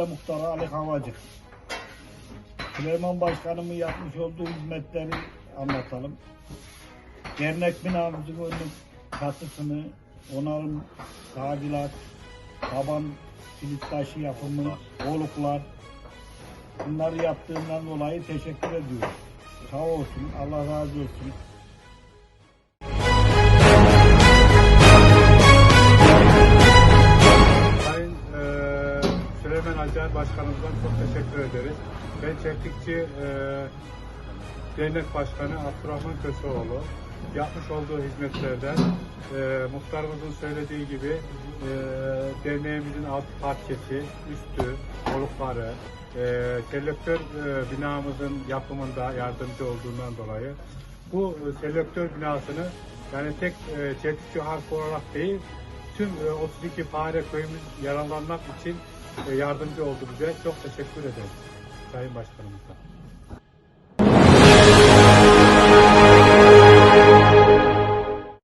Muhtarı Ali Havacık. Süleyman Başkanımın yapmış olduğu hizmetleri anlatalım. Dernek binamızın önünün çatısını, onarım, tadilat, taban kilit taşı yapımı, oluklar, bunları yaptığından dolayı teşekkür ediyorum. Sağ olsun, Allah razı olsun. Süleyman Acar Başkanımızdan çok teşekkür ederiz. Ben Çiftlikçi eee Dernek Başkanı Abdurrahman Köseoğlu. Yapmış olduğu hizmetlerden eee muhtarımızın söylediği gibi eee derneğimizin alt parçesi, üstü, olukları, eee selektör eee, binamızın yapımında yardımcı olduğundan dolayı bu e, selektör binasını yani tek e, Çetikçi halkı olarak değil tüm e, 32 fare köyümüz yararlanmak için e, yardımcı oldu bize. Çok teşekkür ederiz Sayın Başkanımıza.